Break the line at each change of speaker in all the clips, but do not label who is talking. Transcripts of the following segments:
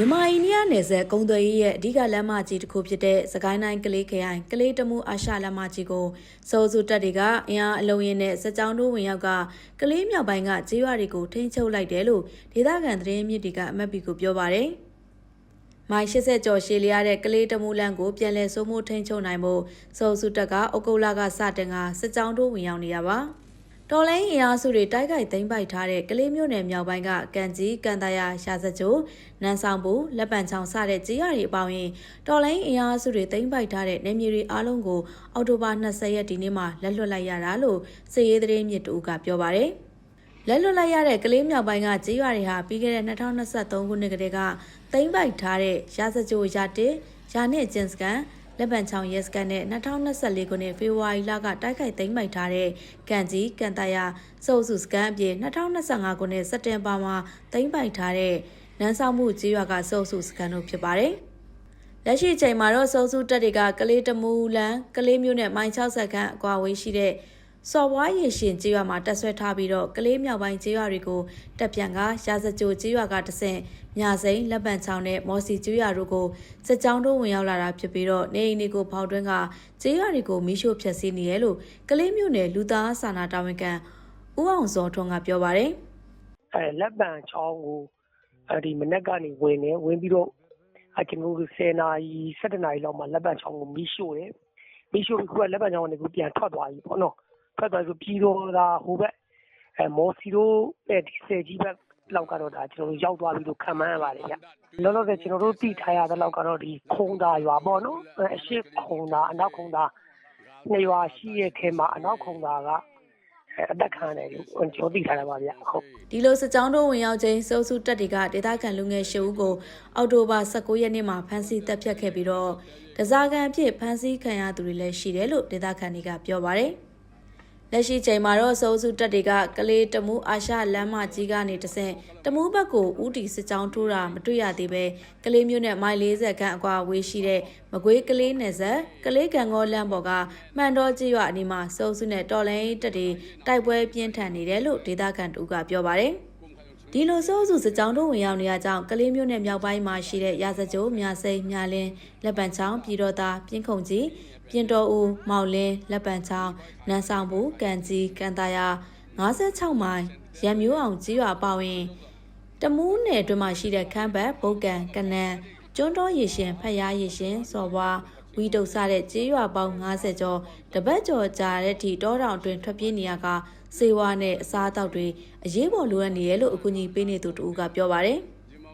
မြန်မာအိန္ဒိယနယ်စပ်ကုန်းသွယ်ရေးရဲ့အဓိကလမ်းမကြီးတစ်ခုဖြစ်တဲ့စကိုင်းတိုင်းကလေးခရိုင်ကလေးတမှုအာရှလမ်းမကြီးကိုစိုးစုတပ်တွေကအင်အားအလုံးရင်းနဲ့စကြောင်းတို့ဝင်ရောက်ကကလေးမြောက်ပိုင်းကကြေးရွာတွေကိုထိန်းချုပ်လိုက်တယ်လို့ဒေသခံသတင်းမြစ်တွေကအမတ်ပီကိုပြောပါတယ်။မိုင်80ကျော်ရှည်လျားတဲ့ကလေးတမှုလမ်းကိုပြန်လည်စိုးမိုးထိန်းချုပ်နိုင်ဖို့စိုးစုတပ်ကအုတ်ကုတ်လကစတင်ကစကြောင်းတို့ဝင်ရောက်နေတာပါ။ တော်လိုင်းအင်အားစုတွေတိုက်ခိုက်သိမ်းပိုက်ထားတဲ့ကလေးမျိုးနယ်မြောက်ပိုင်းကကန်ကြီးကန်တရာရှာစကြိုနန်းဆောင်ဘူးလက်ပံချောင်စတဲ့ကြေးရတွေအပေါင်းရင်တော်လိုင်းအင်အားစုတွေသိမ်းပိုက်ထားတဲ့နေမြေတွေအားလုံးကိုအောက်တိုဘာ20ရက်ဒီနေ့မှလက်လွတ်လိုက်ရတာလို့စစ်ရေးသတင်းမြစ်တူကပြောပါရယ်လက်လွတ်လိုက်ရတဲ့ကလေးမြောက်ပိုင်းကကြေးရွာတွေဟာပြီးခဲ့တဲ့2023ခုနှစ်ကတည်းကသိမ်းပိုက်ထားတဲ့ရာဇကြိုရာတစ်ရာနဲ့ကျင်းစကန် လက်ပံချောင်ရဲစကန်နဲ့2024ခုနှစ်ဖေဖော်ဝါရီလကတိုက်ခိုက်သိမ်းပိုက်ထားတဲ့ကန်ကြီးကန်တရာစုပ်စုစကန်အပြင်2025ခုနှစ်စက်တင်ဘာမှာသိမ်းပိုက်ထားတဲ့နန်းဆောင်မှုကြီးရွာကစုပ်စုစကန်တို့ဖြစ်ပါတယ်။လက်ရှိချိန်မှာတော့စုပ်စုတက်တွေကကလေးတမူလန်ကလေးမျိုးနဲ့မိုင်60ခန့်အကွာဝေးရှိတဲ့ စော်ဝါးရရှင်ကြေးရွာမှာတက်ဆွဲထားပြီးတော့ကလေးမြောက်ပိုင်းကြေးရွာတွေကိုတက်ပြန်ကရာဇကြိုကြေးရွာကတဆင့်မြစိန်လက်ပံချောင်းနဲ့မော်စီကျွော်တို့ကိုစစ်ကြောင်းတို့ဝင်ရောက်လာတာဖြစ်ပြီးတော့နေအိမ်တွေကိုဖောက်တွင်းကကျေးရွာတွေကိုမိရှို့ဖျက်ဆီးနေရလို့ကလေးမျိုးနယ်လူသားစာနာတာဝန်ခံဦးအောင်စောထွန်းကပြောပါတယ်
အဲလက်ပံချောင်းကိုအဲဒီမနေ့ကနေဝင်တယ်ဝင်ပြီးတော့အကျွန်တော်တို့10နာရီ17နာရီလောက်မှလက်ပံချောင်းကိုမီးရှို့တယ်မီးရှို့ပြီးခုကလက်ပံချောင်းကနေခုပြန်ထွက်သွားပြီပေါ့နော် ထွက်သွားဆိုပြီးတော့ဒါဟိုဘက်အဲမော်စီတို့ရဲ့ဒီစေကြီးဘက်လောက်ကတော့ဒါကျွန်တော်တို့ရောက်သွားပြီလို့ခံမှန်းရပါတယ်ဗျလောလောဆယ်ကျွန်တော်တို့တိထားရတဲ့လောက်ကတော့ဒီခုံသာရွာပေါ့နော်အဲအရှိခုံသာအနောက်ခုံသာနေရွာရှိရဲ့ထဲမှာအနောက်ခုံသာကအဲအသက်ခံတယ်လို့ကျွန်တော်သိထားရပါဗျဟုတ်
ဒီလိုစစ်ကြောင်းတို့ဝင်ရောက်ခြင်းစုပ်စုတက်တွေကဒေသခံလူငယ်၈ဦးကိုအောက်တိုဘာ19ရက်နေ့မှာဖမ်းဆီးတပ်ဖြတ်ခဲ့ပြီးတော့ဒဇာကန်အဖြစ်ဖမ်းဆီးခံရသူတွေလည်းရှိတယ်လို့ဒေသခံတွေကပြောပါတယ်။ လက်ရှိချိန်မှာတော့စိုးစုတက်တွေကကလေးတမူအာရှလမ်းမကြီးကနေတဆင့်တမူဘက်ကိုဥတီစစ်ကြောင်းထိုးတာမတွေ့ရသေးပဲကလေးမျိုးနဲ့မိုင်40ခန့်အကွာဝေးရှိတဲ့မကွေးကလေးနယ်ဆက်ကလေးကံကောလမ်းပေါ်ကမှန်တော်ကြီးရွာအနီးမှာစိုးစုနဲ့တော်လိုင်းတက်တွေတိုက်ပွဲပြင်းထန်နေတယ်လို့ဒေသခံတူကပြောပါတယ် ဒီလိုစိုးစုစစ်ကြောင်းတို့ဝင်ရောက်နေရကြောင်းကလေးမျိုးနဲ့မြောက်ပိုင်းမှာရှိတဲ့ရာဇကြိုးမြစိန်မြလင်းလက်ပံချောင်းပြည်တော်သားပြင်းခုန်ကြီးပြင်တော်ဦးမောက်လင်းလက်ပံချောင်းနန်းဆောင်ဘူးကန်ကြီးကန်တာယာ56မိုင်ရံမျိုးအောင်ကြီးရွာပါဝင်တမူးနယ်အတွင်းမှာရှိတဲ့ခမ်းဘတ်ဗုတ်ကန်ကနန်ကျွန်းတော်ရည်ရှင်ဖတ်ရရည်ရှင်စော်ဘွား ဝီတုတ်စားတဲ့ကြေးရွာပေါင်း90ကျော်တပတ်ကျော်ကြာတဲ့ထိတောတောင်အတွင်းထွက်ပြေးနေရကစေဝါနဲ့အစားအသောက်တွေအရေးပေါ်လိုအပ်နေရလို့အကူအညီပေးနေသူတူကပြောပါတယ်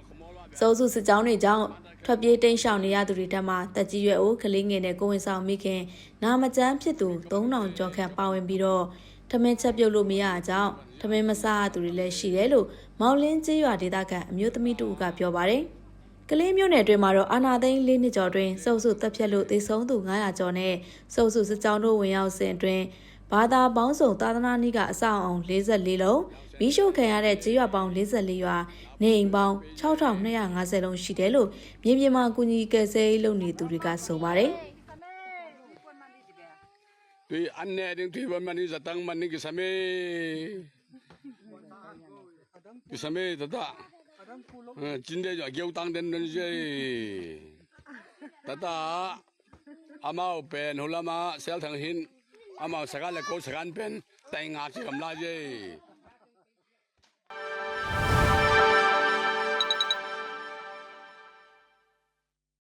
။စိုးစုစစ်ကြောင်းတွေကြောင့်ထွက်ပြေးတိမ်းရှောင်နေရသူတွေထက်မှတက်ကြီးရွယ်အိုးကလေးငယ်နဲ့ကိုဝင်ဆောင်မိခင်နာမကျန်းဖြစ်သူ3000ကျော်ခန့်ပါဝင်ပြီးတော့ထမင်းချက်ပြုတ်လို့မရအကြောင်းထမင်းမစားရသူတွေလည်းရှိတယ်လို့မောင်လင်းကျေးရွာဒေသခံအမျိုးသမီးတူကပြောပါတယ်။ ကလေးမျိုးနယ်အတွင်းမှာတော့အာနာသိန်း၄နှစ်ကျော်တွင်စုပ်စုတပ်ဖြတ်လို့သေဆုံးသူ900ကျော်နဲ့စုပ်စုစစ်ကြောင်းတို့ဝင်ရောက်စဉ်အတွင်းဘာသာပေါင်းစုံသာသနာနည်းကအဆောက်အုံ44လုံးမိရှုခံရတဲ့ကျေးရွာပေါင်း44ရွာနေအိမ်ပေါင်း6250လုံးရှိတယ်လို့မြေပြင်မှာကူညီကယ်ဆယ်ရေးလုပ်နေသူတွေကဆိုပါတယ်။
嗯，今天就叫当天东西。ตาตาอามาเป็นหุ่นมาเซลทังหินอามาสกัดเล็กสกัดเป็นแตงงาชีกำลังเจ